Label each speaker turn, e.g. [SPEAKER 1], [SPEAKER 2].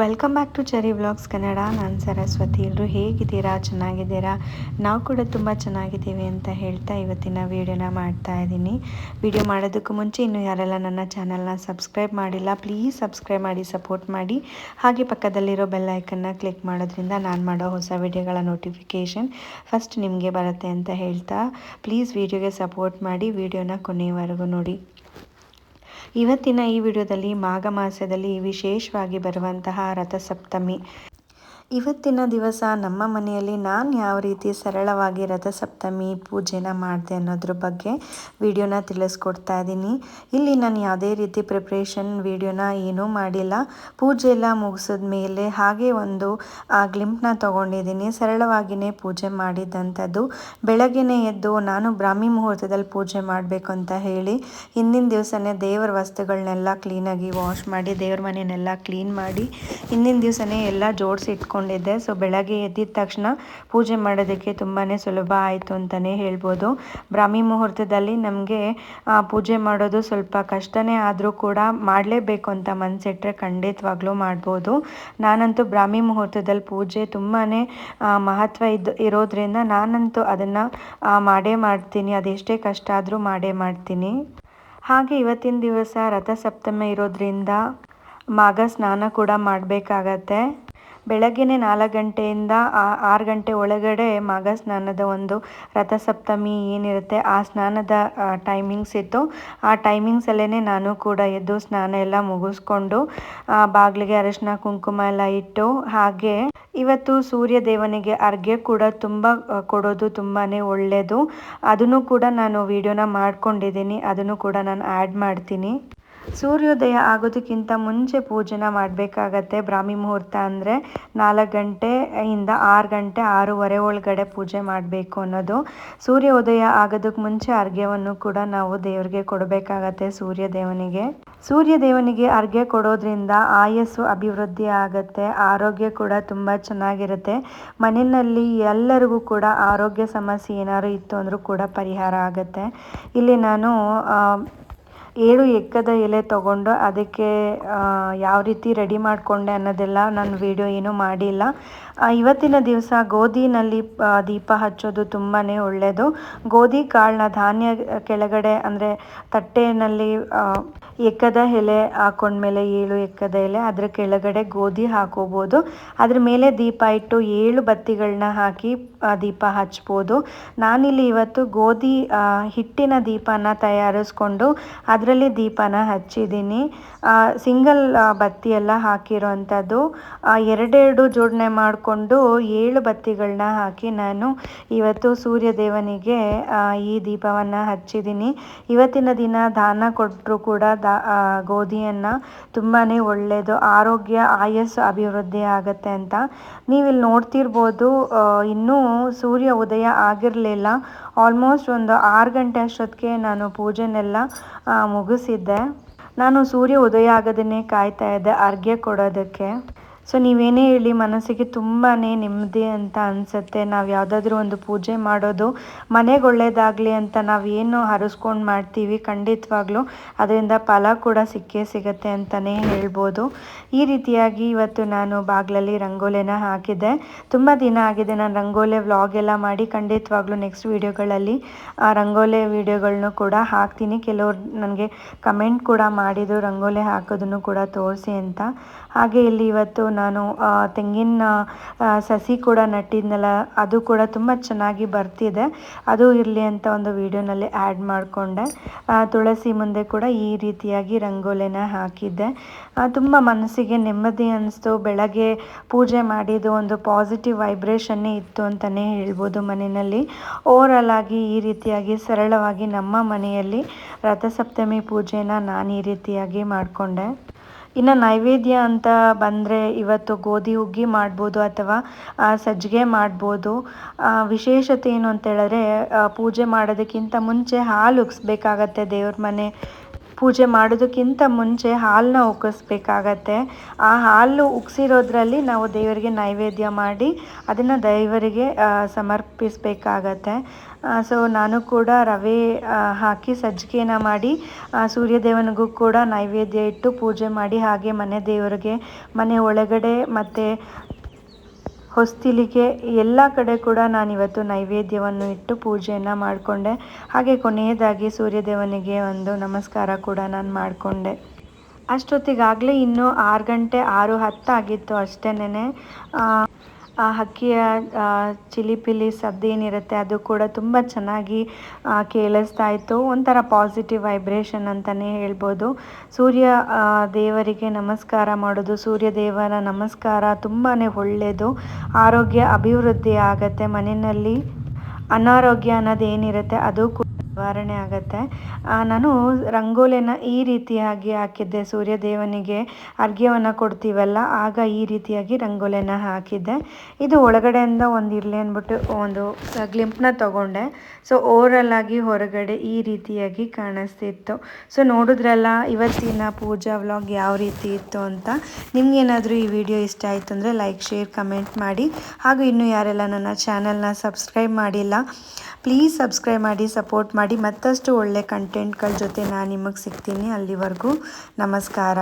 [SPEAKER 1] Welcome back to cherry vlogs Kannada ನಾನು ಸರಸ್ವತಿ. ಎಲ್ಲರೂ ಹೇಗಿದ್ದೀರಾ? ಚೆನ್ನಾಗಿದ್ದೀರಾ? ನಾವು ಕೂಡ ತುಂಬ ಚೆನ್ನಾಗಿದ್ದೀವಿ ಅಂತ ಹೇಳ್ತಾ ಇವತ್ತಿನ ವೀಡಿಯೋನ ಮಾಡ್ತಾ ಇದ್ದೀನಿ. ವಿಡಿಯೋ ಮಾಡೋದಕ್ಕೂ ಮುಂಚೆ ಇನ್ನೂ ಯಾರೆಲ್ಲ ನನ್ನ ಚಾನಲ್ನ ಸಬ್ಸ್ಕ್ರೈಬ್ ಮಾಡಿಲ್ಲ ಪ್ಲೀಸ್ ಸಬ್ಸ್ಕ್ರೈಬ್ ಮಾಡಿ ಸಪೋರ್ಟ್ ಮಾಡಿ. ಹಾಗೆ ಪಕ್ಕದಲ್ಲಿರೋ ಬೆಲ್ ಐಕನ್ನ ಕ್ಲಿಕ್ ಮಾಡೋದ್ರಿಂದ ನಾನು ಮಾಡೋ ಹೊಸ ವಿಡಿಯೋಗಳ ನೋಟಿಫಿಕೇಷನ್ ಫಸ್ಟ್ ನಿಮಗೆ ಬರುತ್ತೆ ಅಂತ ಹೇಳ್ತಾ. ಪ್ಲೀಸ್ ವಿಡಿಯೋಗೆ ಸಪೋರ್ಟ್ ಮಾಡಿ, ವಿಡಿಯೋನ ಕೊನೆಯವರೆಗೂ ನೋಡಿ. ಇವತ್ತಿನ ಈ ವಿಡಿಯೋದಲ್ಲಿ ಮಾಘ ಮಾಸದಲ್ಲಿ ವಿಶೇಷವಾಗಿ ಬರುವಂತಹ ರಥಸಪ್ತಮಿ. ಇವತ್ತಿನ ದಿವಸ ನಮ್ಮ ಮನೆಯಲ್ಲಿ ನಾನು ಯಾವ ರೀತಿ ಸರಳವಾಗಿ ರಥಸಪ್ತಮಿ ಪೂಜೆನ ಮಾಡಿದೆ ಅನ್ನೋದ್ರ ಬಗ್ಗೆ ವಿಡಿಯೋನ ತಿಳಿಸ್ಕೊಡ್ತಾ ಇದ್ದೀನಿ ಇಲ್ಲಿ ನಾನು ಯಾವುದೇ ರೀತಿ ಪ್ರಿಪ್ರೇಷನ್ ವಿಡಿಯೋನ ಏನೂ ಮಾಡಿಲ್ಲ. ಪೂಜೆ ಎಲ್ಲ ಮುಗಿಸಿದ ಮೇಲೆ ಹಾಗೆ ಒಂದು, ಆ ಗ್ಲಿಂಪ್ನ ತೊಗೊಂಡಿದ್ದೀನಿ ಸರಳವಾಗಿಯೇ ಪೂಜೆ ಮಾಡಿದ್ದಂಥದ್ದು ಬೆಳಗ್ಗೆನೇ ಎದ್ದು ನಾನು ಬ್ರಾಹ್ಮಿ ಮುಹೂರ್ತದಲ್ಲಿ ಪೂಜೆ ಮಾಡಬೇಕು ಅಂತ ಹೇಳಿ, ಹಿಂದಿನ ದಿವಸನೇ ದೇವರ ವಸ್ತುಗಳನ್ನೆಲ್ಲ ಕ್ಲೀನಾಗಿ ವಾಶ್ ಮಾಡಿ, ದೇವ್ರ ಮನೆಯನ್ನೆಲ್ಲ ಕ್ಲೀನ್ ಮಾಡಿ, ಹಿಂದಿನ ದಿವಸನೇ ಎಲ್ಲ ಜೋಡಿಸಿ ಇಟ್ಕೊಂಡಿದ್ದೆ ಸೊ ಬೆಳಗ್ಗೆ ಎದ್ದಿದ ತಕ್ಷಣ ಪೂಜೆ ಮಾಡೋದಕ್ಕೆ ತುಂಬಾ ಸುಲಭ ಆಯಿತು ಅಂತಲೇ ಹೇಳ್ಬೋದು. ಬ್ರಾಹ್ಮಿ ಮುಹೂರ್ತದಲ್ಲಿ ನಮಗೆ ಪೂಜೆ ಮಾಡೋದು ಸ್ವಲ್ಪ ಕಷ್ಟನೇ ಆದರೂ ಕೂಡ ಮಾಡಲೇಬೇಕು ಅಂತ ಮನಸ್ಸಿಟ್ರೆ ಖಂಡಿತವಾಗ್ಲೂ ಮಾಡ್ಬೋದು. ನಾನಂತೂ ಬ್ರಾಹ್ಮಿ ಮುಹೂರ್ತದಲ್ಲಿ ಪೂಜೆ ತುಂಬಾ ಮಹತ್ವ ಇದ್ದು ಇರೋದ್ರಿಂದ ನಾನಂತೂ ಅದನ್ನು ಮಾಡೇ ಮಾಡ್ತೀನಿ. ಅದೆಷ್ಟೇ ಕಷ್ಟ ಆದರೂ ಮಾಡೇ ಮಾಡ್ತೀನಿ. ಹಾಗೆ ಇವತ್ತಿನ ದಿವಸ ರಥಸಪ್ತಮಿ ಇರೋದ್ರಿಂದ ಮಾಗ ಸ್ನಾನ ಕೂಡ ಮಾಡಬೇಕಾಗತ್ತೆ. ಬೆಳಗ್ಗೆನೆ ನಾಲ್ಕು ಗಂಟೆಯಿಂದ ಆರು ಗಂಟೆ ಒಳಗಡೆ ಮಾಘ ಸ್ನಾನದ ಒಂದು ರಥಸಪ್ತಮಿ ಏನಿರುತ್ತೆ, ಆ ಸ್ನಾನದ ಟೈಮಿಂಗ್ಸ್ ಇತ್ತು. ಆ ಟೈಮಿಂಗ್ಸಲ್ಲೇ ನಾನು ಕೂಡ ಎದ್ದು ಸ್ನಾನ ಎಲ್ಲ ಮುಗಿಸ್ಕೊಂಡು ಬಾಗಿಲಿಗೆ ಅರಶಿನ, ಕುಂಕುಮ ಎಲ್ಲ ಇಟ್ಟು, ಹಾಗೆ ಇವತ್ತು ಸೂರ್ಯ ದೇವನಿಗೆ ಅರ್ಘ್ಯ ಕೂಡ ತುಂಬ ಕೊಡೋದು ತುಂಬಾ ಒಳ್ಳೆಯದು ಅದನ್ನು ಕೂಡ ನಾನು ವಿಡಿಯೋನ ಮಾಡ್ಕೊಂಡಿದ್ದೀನಿ. ಅದನ್ನು ಕೂಡ ನಾನು ಆ್ಯಡ್ ಮಾಡ್ತೀನಿ. ಸೂರ್ಯೋದಯ ಆಗೋದಕ್ಕಿಂತ ಮುಂಚೆ ಪೂಜೆನ ಮಾಡಬೇಕಾಗತ್ತೆ ಬ್ರಾಹ್ಮಿ ಮುಹೂರ್ತ ಅಂದರೆ ನಾಲ್ಕು ಗಂಟೆಯಿಂದ ಆರು ಗಂಟೆ ಆರೂವರೆ ಒಳಗಡೆ ಪೂಜೆ ಮಾಡಬೇಕು ಅನ್ನೋದು. ಸೂರ್ಯೋದಯ ಆಗೋದಕ್ಕೆ ಮುಂಚೆ ಅರ್ಘ್ಯವನ್ನು ಕೂಡ ನಾವು ದೇವರಿಗೆ ಕೊಡಬೇಕಾಗತ್ತೆ ಸೂರ್ಯ ದೇವನಿಗೆ ಸೂರ್ಯ ದೇವನಿಗೆ ಅರ್ಘ್ಯ ಕೊಡೋದ್ರಿಂದ ಆಯಸ್ಸು ಅಭಿವೃದ್ಧಿ ಆಗುತ್ತೆ, ಆರೋಗ್ಯ ಕೂಡ ತುಂಬ ಚೆನ್ನಾಗಿರುತ್ತೆ. ಮನೆಯಲ್ಲಿ ಎಲ್ಲರಿಗೂ ಕೂಡ ಆರೋಗ್ಯ ಸಮಸ್ಯೆ ಏನಾದ್ರು ಇತ್ತು ಅಂದರೂ ಕೂಡ ಪರಿಹಾರ ಆಗುತ್ತೆ. ಇಲ್ಲಿ ನಾನು ಏಳು ಎಕ್ಕದ ಎಲೆ ತಗೊಂಡು ಅದಕ್ಕೆ ಯಾವ ರೀತಿ ರೆಡಿ ಮಾಡಿಕೊಂಡೆ ಅನ್ನೋದೆಲ್ಲ ನಾನು ವಿಡಿಯೋ ಏನೂ ಮಾಡಿಲ್ಲ. ಇವತ್ತಿನ ದಿವಸ ಗೋಧಿನಲ್ಲಿ ದೀಪ ಹಚ್ಚೋದು ತುಂಬಾ ಒಳ್ಳೆಯದು ಗೋಧಿ ಕಾಳನ್ನ ಧಾನ್ಯ ಕೆಳಗಡೆ, ಅಂದರೆ ತಟ್ಟೆಯಲ್ಲಿ ಎಕ್ಕದ ಎಲೆ ಹಾಕೊಂಡ್ಮೇಲೆ ಏಳು ಎಕ್ಕದ ಎಲೆ, ಅದರ ಕೆಳಗಡೆ ಗೋಧಿ ಹಾಕೋಬೋದು. ಅದ್ರ ಮೇಲೆ ದೀಪ ಇಟ್ಟು ಏಳು ಬತ್ತಿಗಳನ್ನ ಹಾಕಿ ದೀಪ ಹಚ್ಬೋದು. ನಾನಿಲ್ಲಿ ಇವತ್ತು ಗೋಧಿ ಹಿಟ್ಟಿನ ದೀಪನ ತಯಾರಿಸ್ಕೊಂಡು ಅದರಲ್ಲಿ ದೀಪನ ಹಚ್ಚಿದ್ದೀನಿ. ಸಿಂಗಲ್ ಬತ್ತಿ ಎಲ್ಲ ಹಾಕಿರೋ ಅಂಥದ್ದು ಎರಡೆರಡು ಜೋಡಣೆ ಮಾಡಿಕೊಂಡು ಏಳು ಬತ್ತಿಗಳನ್ನ ಹಾಕಿ ನಾನು ಇವತ್ತು ಸೂರ್ಯ ದೇವನಿಗೆ ಈ ದೀಪವನ್ನು ಹಚ್ಚಿದ್ದೀನಿ. ಇವತ್ತಿನ ದಿನ ದಾನ ಕೊಟ್ಟರು ಕೂಡ ದಾ ಗೋಧಿಯನ್ನು ತುಂಬಾ ಒಳ್ಳೆಯದು ಆರೋಗ್ಯ, ಆಯಸ್ಸು, ಅಭಿವೃದ್ಧಿ ಆಗುತ್ತೆ ಅಂತ. ನೀವಿಲ್ಲಿ ನೋಡ್ತಿರ್ಬೋದು ಇನ್ನೂ ಸೂರ್ಯ ಉದಯ ಆಗಿರಲಿಲ್ಲ. ಆಲ್ಮೋಸ್ಟ್ ಒಂದು ಆರು ಗಂಟೆ ಅಷ್ಟೊತ್ತಿಗೆ ನಾನು ಪೂಜೆನೆಲ್ಲ ಮುಗಿಸಿದ್ದೆ. ನಾನು ಸೂರ್ಯ ಉದಯ ಆಗೋದನ್ನೇ ಕಾಯ್ತಾ ಇದ್ದೆ ಅರ್ಘ್ಯ ಕೊಡೋದಕ್ಕೆ. ಸೊ ನೀವೇನೇ ಹೇಳಿ ಮನಸ್ಸಿಗೆ ತುಂಬಾ ನೆಮ್ಮದಿ ಅಂತ ಅನಿಸುತ್ತೆ. ನಾವು ಯಾವುದಾದ್ರೂ ಒಂದು ಪೂಜೆ ಮಾಡೋದು ಮನೆಗೆ ಒಳ್ಳೇದಾಗಲಿ ಅಂತ ನಾವು ಏನು ಹರಿಸ್ಕೊಂಡು ಮಾಡ್ತೀವಿ ಖಂಡಿತವಾಗ್ಲೂ. ಅದರಿಂದ ಫಲ ಕೂಡ ಸಿಕ್ಕೇ ಸಿಗುತ್ತೆ ಅಂತಲೇ ಹೇಳ್ಬೋದು. ಈ ರೀತಿಯಾಗಿ ಇವತ್ತು ನಾನು ಬಾಗಿಲಲ್ಲಿ ರಂಗೋಲಿನ ಹಾಕಿದ್ದೆ. ತುಂಬ ದಿನ ಆಗಿದೆ ನಾನು ರಂಗೋಲೆ ವ್ಲಾಗ್ ಎಲ್ಲ ಮಾಡಿ. ಖಂಡಿತವಾಗ್ಲೂ ನೆಕ್ಸ್ಟ್ ವೀಡಿಯೋಗಳಲ್ಲಿ, ಆ ರಂಗೋಲಿ ವೀಡಿಯೋಗಳನ್ನೂ ಕೂಡ ಹಾಕ್ತೀನಿ. ಕೆಲವರು ನನಗೆ ಕಮೆಂಟ್ ಕೂಡ ಮಾಡಿದರು ರಂಗೋಲೆ ಹಾಕೋದನ್ನು ಕೂಡ ತೋರಿಸಿ ಅಂತ. ಹಾಗೆ ಇಲ್ಲಿ ಇವತ್ತು ನಾನು ತೆಂಗಿನ ಸಸಿ ಕೂಡ ನಟ್ಟಿದ್ನಲ್ಲ, ಅದು ಕೂಡ ತುಂಬ ಚೆನ್ನಾಗಿ ಬರ್ತಿದೆ. ಅದು ಇರಲಿ ಅಂತ ಒಂದು ವಿಡಿಯೋನಲ್ಲಿ ಆ್ಯಡ್ ಮಾಡಿಕೊಂಡೆ. ತುಳಸಿ ಮುಂದೆ ಕೂಡ ಈ ರೀತಿಯಾಗಿ ರಂಗೋಲಿನ ಹಾಕಿದ್ದೆ. ತುಂಬ ಮನಸ್ಸಿಗೆ ನೆಮ್ಮದಿ ಅನ್ನಿಸ್ತು ಬೆಳಗ್ಗೆ ಪೂಜೆ ಮಾಡಿದ್ದು ಒಂದು ಪಾಸಿಟಿವ್ ವೈಬ್ರೇಷನ್ನೇ ಇತ್ತು ಅಂತಲೇ ಹೇಳ್ಬೋದು ಮನೆಯಲ್ಲಿ. ಓವರಾಲ್ ಆಗಿ ಈ ರೀತಿಯಾಗಿ ಸರಳವಾಗಿ ನಮ್ಮ ಮನೆಯಲ್ಲಿ ರಥಸಪ್ತಮಿ ಪೂಜೆನ ನಾನು ಈ ರೀತಿಯಾಗಿ ಮಾಡಿಕೊಂಡೆ. ಇನ್ನು ನೈವೇದ್ಯ ಅಂತ ಬಂದರೆ ಇವತ್ತು ಗೋಧಿ ಹುಗ್ಗಿ ಮಾಡ್ಬೋದು ಅಥವಾ ಸಜ್ಜಿಗೆ ಮಾಡ್ಬೋದು. ವಿಶೇಷತೆ ಏನು ಅಂತ ಹೇಳಿದ್ರೆ ಪೂಜೆ ಮಾಡೋದಕ್ಕಿಂತ ಮುಂಚೆ ಹಾಲು ಉಗ್ಸ್ಬೇಕಾಗತ್ತೆ ದೇವ್ರ ಮನೆ. ಪೂಜೆ ಮಾಡೋದಕ್ಕಿಂತ ಮುಂಚೆ ಹಾಲನ್ನ ಉಕ್ಕಿಸ್ಬೇಕಾಗತ್ತೆ ಆ ಹಾಲು ಉಕ್ಸಿರೋದ್ರಲ್ಲಿ ನಾವು ದೇವರಿಗೆ ನೈವೇದ್ಯ ಮಾಡಿ ಅದನ್ನು ದೇವರಿಗೆ ಸಮರ್ಪಿಸಬೇಕಾಗತ್ತೆ. ಸೊ ನಾನು ಕೂಡ ರವೆ ಹಾಕಿ ಸಜ್ಜಿಕೆನ ಮಾಡಿ ಸೂರ್ಯದೇವನಿಗೂ ಕೂಡ ನೈವೇದ್ಯ ಇಟ್ಟು ಪೂಜೆ ಮಾಡಿ ಹಾಗೆ ಮನೆ ದೇವರಿಗೆ, ಮನೆ ಒಳಗಡೆ ಮತ್ತು ಹೊಸ್ತಿಲಿಗೆ ಎಲ್ಲ ಕಡೆ ಕೂಡ ನಾನಿವತ್ತು ನೈವೇದ್ಯವನ್ನು ಇಟ್ಟು ಪೂಜೆಯನ್ನು ಮಾಡಿಕೊಂಡೆ. ಹಾಗೆ ಕೊನೆಯದಾಗಿ ಸೂರ್ಯದೇವನಿಗೆ ಒಂದು ನಮಸ್ಕಾರ ಕೂಡ ನಾನು ಮಾಡಿಕೊಂಡೆ. ಅಷ್ಟೊತ್ತಿಗಾಗಲೇ ಇನ್ನೂ ಆರು ಗಂಟೆ ಆರು ಹತ್ತಾಗಿತ್ತು ಅಷ್ಟೇನೆ ಆ ಹಕ್ಕಿಯ ಚಿಲಿಪಿಲಿ ಸದ್ದೇನಿರುತ್ತೆ ಅದು ಕೂಡ ತುಂಬ ಚೆನ್ನಾಗಿ ಕೇಳಿಸ್ತಾ ಇತ್ತು. ಒಂಥರ ಪಾಸಿಟಿವ್ ವೈಬ್ರೇಷನ್ ಅಂತಲೇ ಹೇಳ್ಬೋದು. ಸೂರ್ಯ ದೇವರಿಗೆ ನಮಸ್ಕಾರ ಮಾಡೋದು, ಸೂರ್ಯ ದೇವರ ನಮಸ್ಕಾರ ತುಂಬಾ ಒಳ್ಳೆಯದು ಆರೋಗ್ಯ ಅಭಿವೃದ್ಧಿ ಆಗುತ್ತೆ ಮನೆಯಲ್ಲಿ. ಅನಾರೋಗ್ಯ ಅನ್ನೋದೇನಿರುತ್ತೆ ಅದು ನಿವಾರಣೆ ಆಗುತ್ತೆ. ನಾನು ರಂಗೋಲಿನ ಈ ರೀತಿಯಾಗಿ ಹಾಕಿದ್ದೆ. ಸೂರ್ಯ ದೇವನಿಗೆ ಅರ್ಘ್ಯವನ್ನು ಕೊಡ್ತೀವಲ್ಲ, ಆಗ ಈ ರೀತಿಯಾಗಿ ರಂಗೋಲಿನ ಹಾಕಿದ್ದೆ. ಇದು ಒಳಗಡೆಯಿಂದ ಒಂದು ಇರಲಿ ಅಂದ್ಬಿಟ್ಟು ಒಂದು ಗ್ಲಿಂಪ್ನ ತಗೊಂಡೆ. ಸೊ ಓವರಲ್ ಆಗಿ ಹೊರಗಡೆ ಈ ರೀತಿಯಾಗಿ ಕಾಣಿಸ್ತಿತ್ತು. ಸೊ, ನೋಡಿದ್ರಲ್ಲ, ಇವತ್ತಿನ ಪೂಜಾ ವ್ಲಾಗ್ ಯಾವ ರೀತಿ ಇತ್ತು ಅಂತ. ನಿಮ್ಗೇನಾದರೂ ಈ ವಿಡಿಯೋ ಇಷ್ಟ ಆಯಿತು ಅಂದರೆ ಲೈಕ್, ಶೇರ್, ಕಮೆಂಟ್ ಮಾಡಿ. ಹಾಗೂ ಇನ್ನೂ ಯಾರೆಲ್ಲ ನನ್ನ ಚಾನೆಲ್ನ ಸಬ್ಸ್ಕ್ರೈಬ್ ಮಾಡಿಲ್ಲ, ಪ್ಲೀಸ್ ಸಬ್ಸ್ಕ್ರೈಬ್ ಮಾಡಿ, ಸಪೋರ್ಟ್ ಮಾಡಿ. ಮತ್ತಷ್ಟು ಒಳ್ಳೆ ಕಂಟೆಂಟ್ಗಳ ಜೊತೆ ನಾನು ನಿಮಗೆ ಸಿಗ್ತೀನಿ ಅಲ್ಲಿವರೆಗೂ. ನಮಸ್ಕಾರ.